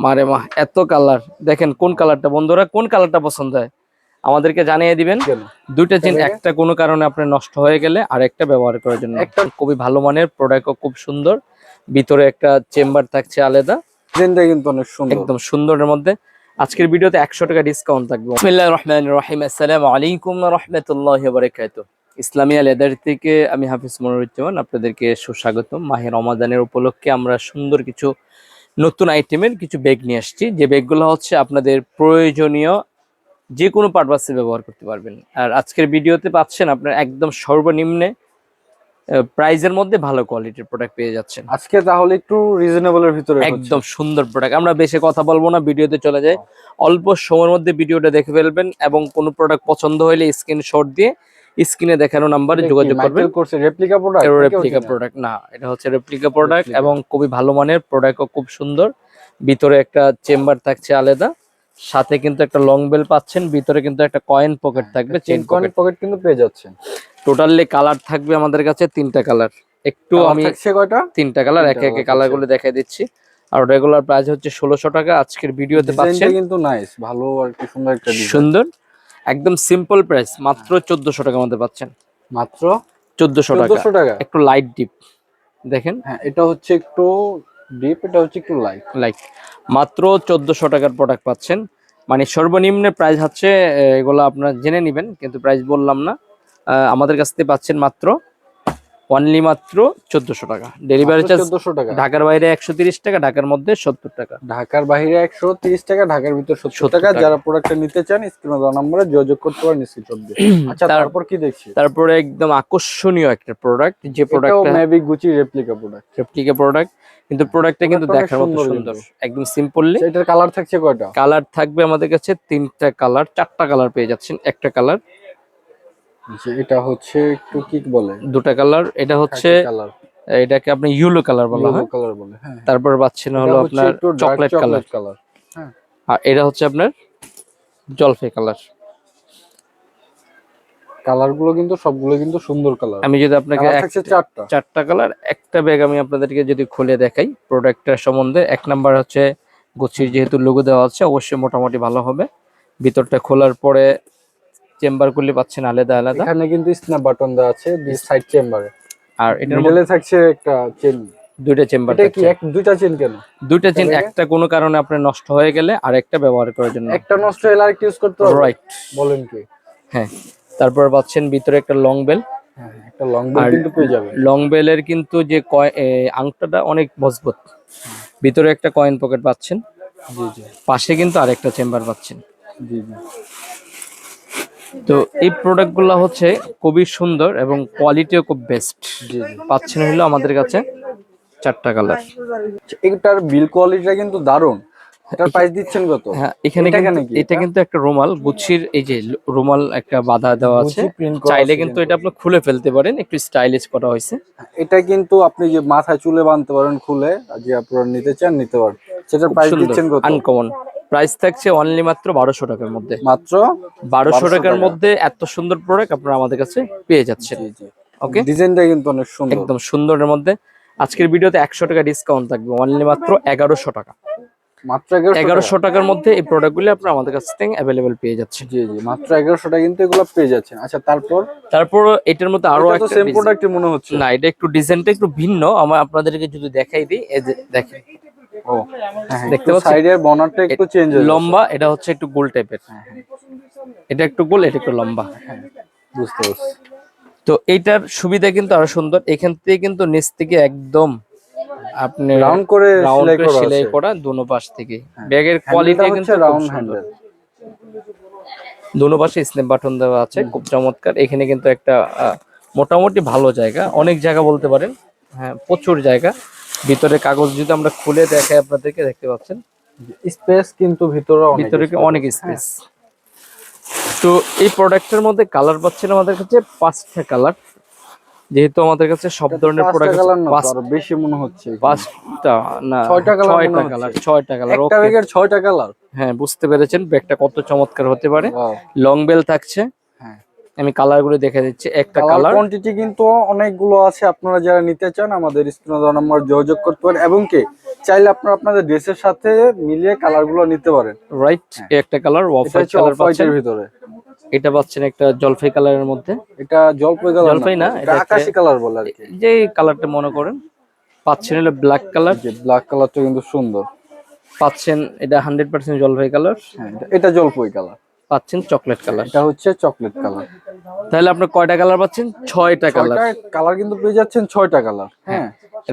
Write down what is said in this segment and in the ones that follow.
মারে মা এত কালার দেখেন কোন কালারটা বন্ধুরা কোন কালারটা পছন্দ হয়? আমাদেরকে জানিয়ে দিবেন দুইটা চেন তবে- একটা কোনো কারণে আপনার নষ্ট হয়ে গেলে আরেকটা ব্যবহার করার জন্য। একটা খুবই ভালো মানের প্রোডাক্ট খুব সুন্দর। ভিতরে একটা চেম্বার থাকছে আলাদা। ডিজাইনটা কিন্তু অনেক সুন্দর। একদম সুন্দরের মধ্যে। আজকের ভিডিওতে একশো টাকা ডিসকাউন্ট থাকবে। বিসমিল্লাহ রহমান রহিম। আসসালামু আলাইকুম রহমতুল্লাহ বারাকাত ইসলামিয়া লেদার থেকে আমি হাফিজ মনিরুজ্জামান আপনাদেরকে সুস্বাগতম। মাহে রমাদানের উপলক্ষে আমরা সুন্দর কিছু নতুন আইটেমের কিছু ব্যাগ নিয়ে আসছি। যে ব্যাগগুলো হচ্ছে আপনাদের প্রয়োজনীয় যে কোনো পারপাসে ব্যবহার করতে পারবেন। আর আজকের ভিডিওতে পাচ্ছেন আপনার একদম সর্বনিম্নে প্রাইজের মধ্যে ভালো কোয়ালিটির প্রোডাক্ট পেয়ে যাচ্ছেন। আজকে তাহলে একটু রিজনেবলের ভিতরে একদম সুন্দর প্রোডাক্ট আমরা বেশি কথা বলব না ভিডিওতে চলে যাই। অল্প সময়ের মধ্যে ভিডিওটা দেখে ফেলবেন এবং কোনো প্রোডাক্ট পছন্দ হলে স্ক্রিনশট দিয়ে স্ক্রিনে দেখানো নাম্বারে যোগাযোগ করবেন। রেপ্লিকা প্রোডাক্ট রেপ্লিকা প্রোডাক্ট না। এটা হচ্ছে রেপ্লিকা প্রোডাক্ট এবং খুবই ভালো মানের প্রোডাক্টও খুব সুন্দর। ভিতরে একটা চেম্বার থাকছে আলাদা সাথে কিন্তু একটা লং বেল পাচ্ছেন ভিতরে কিন্তু একটা কয়েন পকেট থাকবে চেন চেন পকেট কিন্তু পেয়ে যাচ্ছেন। টোটালি কালার থাকবে আমাদের কাছে তিনটা কালার একটু আমি তিনটা কালার একে একে কালারগুলো দেখাই দিচ্ছি। আর রেগুলার প্রাইস হচ্ছে ষোলোশো টাকা আজকের ভিডিওতে পাচ্ছেন। কিন্তু নাইস ভালো আর কি সুন্দর একটা সুন্দর। একদম সিম্পল প্রাইস মাত্র চোদ্দশো টাকার মধ্যে পাচ্ছেন। মাত্র চোদ্দশো টাকা। টাকা। একটু লাইট ডিপ দেখেন। হ্যাঁ এটা হচ্ছে একটু ডিপ এটা হচ্ছে একটু লাইট লাইক মাত্র চোদ্দশো টাকার প্রোডাক্ট পাচ্ছেন। মানে সর্বনিম্ন প্রাইস হচ্ছে এগুলো আপনারা জেনে নেবেন কিন্তু প্রাইস বললাম না। আমাদের কাছ থেকে পাচ্ছেন মাত্র অনলি মাত্র চোদ্দশো টাকা। ডেলিভারি চার্জ চোদ্দশো টাকা। ঢাকার বাইরে একশো তিরিশ টাকা ঢাকার মধ্যে সত্তর টাকা। ঢাকার বাইরে একশো তিরিশ টাকা ঢাকার ভিতর সত্তর টাকা। যারা প্রোডাক্টটা নিতে চান স্ক্রিনে দেওয়া নম্বরে যোগাযোগ করতে পারেন দিয়ে। আচ্ছা তারপর কি দেখছি? তারপরে একদম আকর্ষণীয় একটা প্রোডাক্ট যে প্রোডাক্টটা maybe Gucci replica product replica product কিন্তু প্রোডাক্টটা কিন্তু টা দেখার মতো সুন্দর সুন্দর। একদম সিম্পললি এটার কালার থাকছে কয়টা? কালার থাকবে আমাদের কাছে তিনটা কালার চারটা কালার পেয়ে যাচ্ছেন একটা কালার যে এটা হচ্ছে একটু কি বলে? দুটা কালার এটা হচ্ছে কালার। এটাকে আপনি ইউলো কালার বলা হয়। কালার বলে হ্যাঁ তারপর পাচ্ছেন হলো আপনার চকলেট কালার কালার আর এটা হচ্ছে আপনার জলফাই কালার। কালারগুলো কিন্তু সবগুলো কিন্তু সুন্দর কালার। আমি যদি আপনাকে চারটা। চারটা কালার একটা ব্যাগ আমি আপনাদেরকে যদি খুলে দেখাই প্রোডাক্টটার সম্বন্ধে এক নাম্বার হচ্ছে গুচির যেহেতু লোগো দেওয়া আছে অবশ্যই মোটামুটি ভালো হবে। ভিতরটা খোলার পরে চেম্বার গুলি পাচ্ছেন আলাদা আলাদা। এখানে কিন্তু স্ন্যাপ বাটন দেওয়া আছে দুই সাইড চেম্বারে আর এটার মধ্যে থাকছে একটা চেন দুইটা চেম্বার এটা কি এক দুইটা চেন কেন? দুইটা চেন একটা কোনো কারণে আপনার নষ্ট হয়ে গেলে আরেকটা ব্যবহার করার জন্য। একটা নষ্ট হলে আরেকটা ইউজ করতে হবে? রাইট বলেন কি? হ্যাঁ। তারপর পাচ্ছেন ভিতরে একটা লং বেল হ্যাঁ একটা লং বেল আর- কিন্তু পেয়ে যাবেন। লং বেলের কিন্তু যে আংটাটা অনেক মজবুত। ভিতরে একটা কয়েন পকেট পাচ্ছেন। জি জি। পাশে কিন্তু আরেকটা চেম্বার পাচ্ছেন। জি জি। তো এই প্রোডাক্টগুলো হচ্ছে খুবই সুন্দর এবং কোয়ালিটিও খুব বেস্ট পাচ্ছেন হলো আমাদের কাছে চারটা কালার এটার বিল কোয়ালিটিটা কিন্তু দারুণ। এটার প্রাইস দিচ্ছেন কত? হ্যাঁ এখানে এটা কিন্তু একটা রুমাল গুছির এই যে রুমাল একটা বাধা দেওয়া আছে। চাইলে কিন্তু এটা আপনি খুলে ফেলতে পারেন একটু স্টাইলিশ করা হয়েছে। এটা কিন্তু আপনি যে মাথায় চুলে বাঁধতে পারেন খুলে যে আপনারা নিতে চান নিতে পারেন। সেটার প্রাইস দিচ্ছেন কত? আনকমন প্রাইস থাকছে অনলি মাত্র বারোশো টাকার মধ্যে। মাত্র বারোশো টাকার মধ্যে এত সুন্দর প্রোডাক্ট আপনারা আমাদের কাছে পেয়ে যাচ্ছেন। ওকে ডিজাইনটা কিন্তু অনেক সুন্দর। একদম সুন্দরের মধ্যে। আজকের ভিডিওতে একশো টাকা ডিসকাউন্ট থাকবে অনলি মাত্র এগারোশো টাকা। মাত্র এগারোশো টাকার মধ্যে এই প্রোডাক্টগুলি আপনারা আমাদের কাছ থেকে অ্যাভেলেবেল পেয়ে যাচ্ছেন। জি জি মাত্র এগারোশো টাকা কিন্তু এগুলো পেয়ে যাচ্ছেন। আচ্ছা তারপর? তারপর এটার মধ্যে আরও একটা সেম design- মনে হচ্ছে। না এটা একটু ডিজাইনটা একটু ভিন্ন। আমরা আপনাদেরকে যদি দেখাই দিই দেখেন। ও হ্যাঁ দেখতে পাচ্ছেন? সাইডের বনারটা একটু চেঞ্জ হয়ে লম্বা এটা হচ্ছে একটু গোল টাইপের হ্যাঁ, এটা একটু গোল এটা একটু লম্বা। বুঝতে পারছি। তো এইটার সুবিধা কিন্তু আরও সুন্দর। এখান থেকে কিন্তু নিচ থেকে একদম আপনি রাউন্ড করে রাউন্ড সেলাই করা সেলাই করা দুনো পাশ থেকে। ব্যাগের কোয়ালিটি কিন্তু রাউন্ড হ্যান্ডেল দুনো পাশে স্ন্যাপ বাটন দেওয়া আছে খুব চমৎকার। এখানে কিন্তু একটা মোটামুটি ভালো জায়গা। অনেক জায়গা বলতে পারেন। হ্যাঁ প্রচুর জায়গা। ভিতরে কাগজ যদি আমরা খুলে দেখাই আপনাদেরকে দেখতে পাচ্ছেন? স্পেস কিন্তু ভিতরে ভিতরে। অনেক স্পেস তো এই প্রোডাক্টের মধ্যে কালার পাচ্ছেন আমাদের কাছে পাঁচটা কালার যেহেতু আমাদের কাছে সব ধরনের প্রোডাক্ট কালার বেশি মনে হচ্ছে পাঁচটা না ছয়টা ছয়টা কালার ছয়টা কালার একটা ব্যাগের ছয়টা কালার হ্যাঁ বুঝতে পেরেছেন ব্যাগটা কত চমৎকার হতে পারে। লং বেল থাকছে। হ্যাঁ। আমি কালারগুলো দেখে দিচ্ছি একটা কালার কোয়ান্টিটি কিন্তু অনেকগুলো আছে আপনারা যারা নিতে চান আমাদের স্ক্রিনে দেওয়া নাম্বার যোগাযোগ করতে পারেন। এবং কি চাইলে আপনারা আপনাদের ড্রেসের সাথে মিলিয়ে কালারগুলো নিতে পারেন। রাইট একটা কালার অফ হোয়াইট কালার পাচ্ছেন। ভিতরে। এটা পাচ্ছেন একটা জলপাই কালারের মধ্যে। এটা জলপাই কালার জলপাই না, এটা আকাশি কালার বলে আর কি। যে কালারটা মনে করেন পাচ্ছেন হলো ব্ল্যাক কালার যে ব্ল্যাক কালারটা কিন্তু সুন্দর। পাচ্ছেন এটা হান্ড্রেড পার্সেন্ট জলপাই কালার হ্যাঁ এটা- এটা জলপাই কালার পাচ্ছেন চকলেট কালার। এটা হচ্ছে চকলেট কালার। তাহলে আপনার কয়টা কালার পাচ্ছেন? ছয়টা কালার। কালার কিন্তু পেয়ে যাচ্ছেন ছয়টা কালার। হ্যাঁ।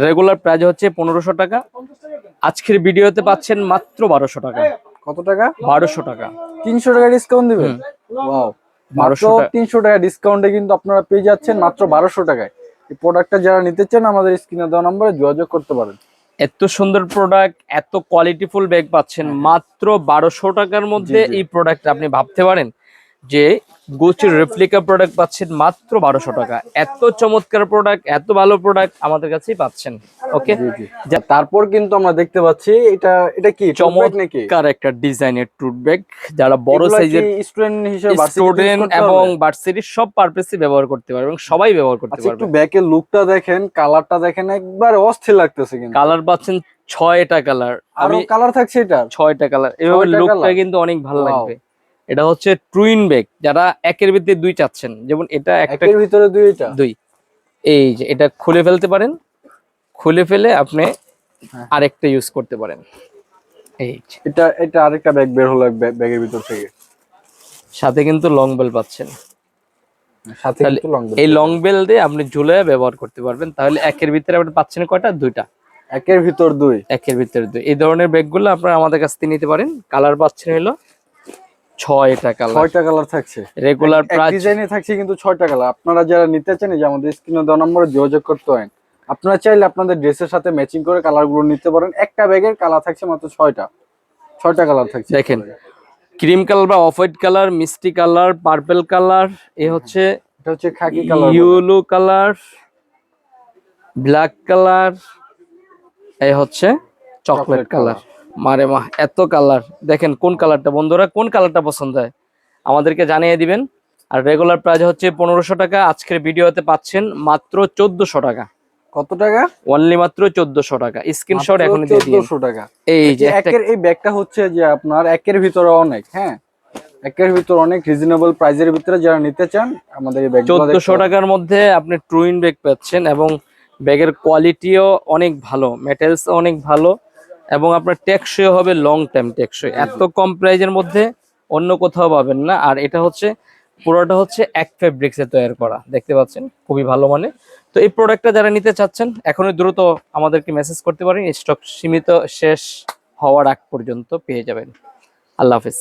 রেগুলার প্রাইস হচ্ছে পনেরোশো টাকা। আজকের ভিডিওতে পাচ্ছেন মাত্র বারোশো টাকা। কত টাকা? বারোশো টাকা। তিনশো টাকা ডিসকাউন্ট দিবেন? ওয়াও মাত্র 1200 টাকা। তিনশো টাকা ডিসকাউন্টে কিন্তু আপনারা পেয়ে যাচ্ছেন মাত্র বারোশো টাকায়। এই প্রোডাক্টটা যারা নিতে চান আমাদের স্ক্রিনে দেওয়া নম্বরে যোগাযোগ করতে পারেন। এত সুন্দর প্রোডাক্ট এত কোয়ালিটিফুল ব্যাগ পাচ্ছেন মাত্র বারোশো টাকার মধ্যে। এই প্রোডাক্ট আপনি ভাবতে পারেন যে গোচির রেপ্লিকা প্রোডাক্ট পাচ্ছেন মাত্র বারোশো টাকা। এত চমৎকার প্রোডাক্ট এত ভালো প্রোডাক্ট আমাদের কাছেই পাচ্ছেন। ওকে তারপর কিন্তু আমরা দেখতে পাচ্ছি এটা এটা কি চমৎকার একটা ডিজাইনের ট্রুট ব্যাগ যারা বড় সাইজের স্টুডেন্ট হিসেবে স্টুডেন্ট এবং হবে? ভার্সিটির সব পারপাসে ব্যবহার করতে পারবে এবং সবাই ব্যবহার করতে আচ্ছা পারবে। একটু ব্যাকের লুকটা দেখেন কালারটা দেখেন একবার অস্থির লাগতেছে কিন্তু। কালার পাচ্ছেন ছয়টা কালার আরও আমি কালার থাকছে এটা ছয়টা কালার এভাবে লুকটা কিন্তু অনেক ভালো লাগবে। এটা হচ্ছে টুইন ব্যাগ যারা একের ভিতরে দুই চাচ্ছেন। যেমন এটা একের ভিতরে দুইটা দুই। এই যে এটা খুলে ফেলতে পারেন। খুলে ফেলে আপনি হ্যাঁ। আরেকটা ইউজ করতে পারেন। এই এটা এটা আরেকটা ব্যাগ বের হলো ব্যাগের ভিতর থেকে। সাথে কিন্তু লং বেল পাচ্ছেন। সাথে কিন্তু লং এই লং বেল দিয়ে আপনি ঝুলে ব্যবহার করতে পারবেন। তাহলে একের ভিতরে আপনি পাচ্ছেন কয়টা? দুইটা। একের ভিতর দুই। একের ভিতরে দুই। এই ধরনের ব্যাগগুলো আপনারা আমাদের কাছ থেকে নিতে পারেন। কালার পাচ্ছেন হলো ছয়টা কালার ছয়টা কালার থাকছে। রেগুলার প্রাইস ডিজাইনে থাকছে কিন্তু ছয়টা কালার আপনারা যারা নিতে চান যে আমাদের স্ক্রিনে দেওয়া নম্বরে যোগাযোগ করতে পারেন। আপনারা চাইলে আপনাদের ড্রেসের সাথে ম্যাচিং করে কালারগুলো নিতে পারেন। একটা ব্যাগের কালার থাকছে মাত্র ছয়টা ছয়টা কালার থাকছে। দেখেন ক্রিম কালার বা অফ হোয়াইট কালার মিষ্টি কালার পার্পল কালার এ হচ্ছে এটা হচ্ছে khaki colour yellow colour black colour এই হচ্ছে চকলেট কালার মারে মা এত কালার দেখেন কোন কালারটা বন্ধুরা কোন কালারটা পছন্দ হয়? আমাদেরকে জানিয়ে দিবেন। আর রেগুলার প্রাইস হচ্ছে পনেরোশো টাকা। আজকের ভিডিওতে পাচ্ছেন মাত্র চোদ্দশো টাকা। কত টাকা? অনলি মাত্র চোদ্দশো টাকা। স্ক্রিনশট এখন দিয়ে দিন। চোদ্দশো টাকা। এই যে একের এই ব্যাগটা হচ্ছে যে আপনার একের ভিতরে অনেক হ্যাঁ? একের ভিতরে অনেক রিজনেবল প্রাইজের ভিতরে যারা নিতে চান আমাদের এই ব্যাগ চোদ্দশো টাকার মধ্যে আপনি ট্রুইন ব্যাগ পাচ্ছেন এবং ব্যাগের কোয়ালিটিও অনেক ভালো মেটেরিয়ালস অনেক ভালো। এবং আপনার টেকসই হবে লং টাইম টেকসই। এত কম প্রাইজের মধ্যে অন্য কোথাও পাবেন না। আর এটা হচ্ছে, পুরোটা হচ্ছে এক ফেব্রিক্সে তৈরি করা। দেখতে পাচ্ছেন? খুবই ভালো মানে তো এই প্রোডাক্টটা যারা নিতে চাচ্ছেন, এখনই দ্রুত আমাদেরকে মেসেজ করতে পারেন। স্টক সীমিত শেষ হওয়ার আগ পর্যন্ত পেয়ে যাবেন। আল্লাহ হাফিজ।